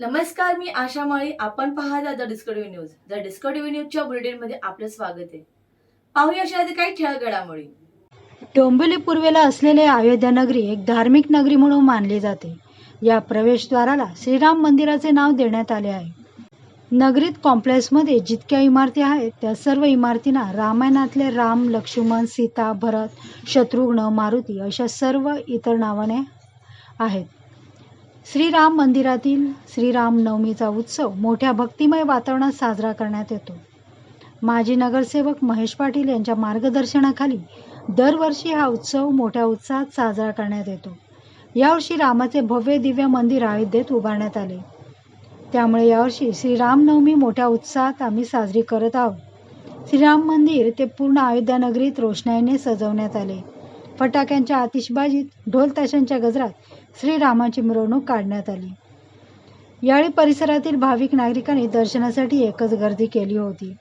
नमस्कार मी आशा माळी. आपण पाहता the Discovery news. The Discovery न्यूजच्या बुलेटिनमध्ये आपलं स्वागत आहे. पाहूया अशा काही ठळक घडामोडी डोंबिवली पूर्वेला असलेले अयोध्या नगरी एक धार्मिक नगरी म्हणून मानली जाते. या प्रवेशद्वाराला श्रीराम मंदिराचे नाव देण्यात आले आहे. नगरीत कॉम्प्लेक्समध्ये जितक्या इमारती आहेत त्या सर्व इमारतींना रामायणातले राम लक्ष्मण सीता भरत शत्रुघ्न मारुती अशा सर्व इतर नावाने आहेत. श्रीराम मंदिरातील श्रीराम नवमीचा उत्सव मोठ्या भक्तिमय वातावरणात साजरा करण्यात येतो. माजी नगरसेवक महेश पाटील यांच्या मार्गदर्शनाखाली दरवर्षी हा उत्सव मोठ्या उत्साहात साजरा करण्यात येतो. यावर्षी रामाचे भव्य दिव्य मंदिर अयोध्येत उभारण्यात आले. त्यामुळे यावर्षी श्रीरामनवमी मोठ्या उत्साहात आम्ही साजरी करत आहोत. श्रीराम मंदिर ते पूर्ण अयोध्या नगरीत रोषणाईने सजवण्यात आले. फटाक्यांच्या आतिषबाजीत ढोल ताशांच्या गजरात श्रीरामाची मिरवणूक काढण्यात आली. यावेळी परिसरातील भाविक नागरिकांनी दर्शनासाठी एकच गर्दी केली होती.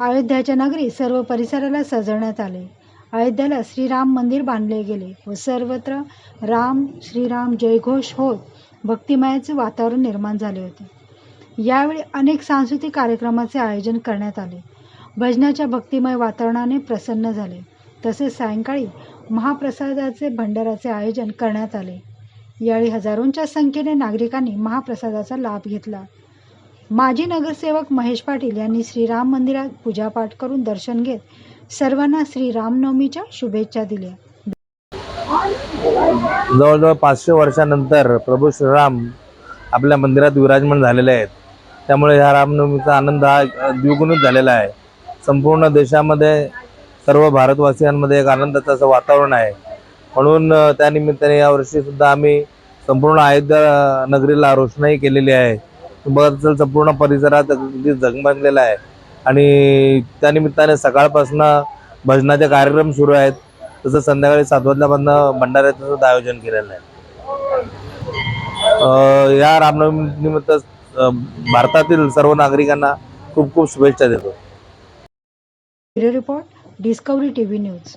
अयोध्याच्या नगरी सर्व परिसराला सजवण्यात आले. अयोध्याला श्रीराम मंदिर बांधले गेले व सर्वत्र राम श्रीराम जयघोष होत भक्तिमयाचे वातावरण निर्माण झाले होते. यावेळी अनेक सांस्कृतिक कार्यक्रमाचे आयोजन करण्यात आले. भजनाच्या भक्तिमय वातावरणाने प्रसन्न झाले. तसेच सायंकाळी महाप्रसादाचे भंडाराचे आयोजन करण्यात आले. यावेळी हजारोंच्या संख्येने नागरिकांनी महाप्रसादाचा लाभ घेतला. माजी नगरसेवक महेश पाटील यांनी श्रीराम मंदिरात पूजापाठ करून दर्शन घेत सर्वांना श्रीरामनवमीच्या शुभेच्छा दिल्या. जवळजवळ पाचशे वर्षानंतर प्रभू श्रीराम आपल्या मंदिरात विराजमान झालेले आहेत. त्यामुळे ह्या रामनवमीचा आनंद हा द्विगुणित झालेला आहे. संपूर्ण देशामध्ये सर्व भारतवासियांमध्ये एक आनंदाचं असं वातावरण आहे. म्हणून त्यानिमित्ताने यावर्षी सुद्धा आम्ही संपूर्ण अयोध्या नगरीला रोषणाई केलेली आहे. बघत असेल संपूर्ण परिसरात अगदी झगमगलेला आहे. आणि त्यानिमित्ताने सकाळपासून भजनाचे कार्यक्रम सुरू आहेत. तसं संध्याकाळी सात वाजल्यापासून भंडाऱ्याचं सुद्धा आयोजन केलेलं आहे. या रामनवमी निमित्त भारतातील सर्व नागरिकांना खूप खूप शुभेच्छा देतो. Report Discovery TV news.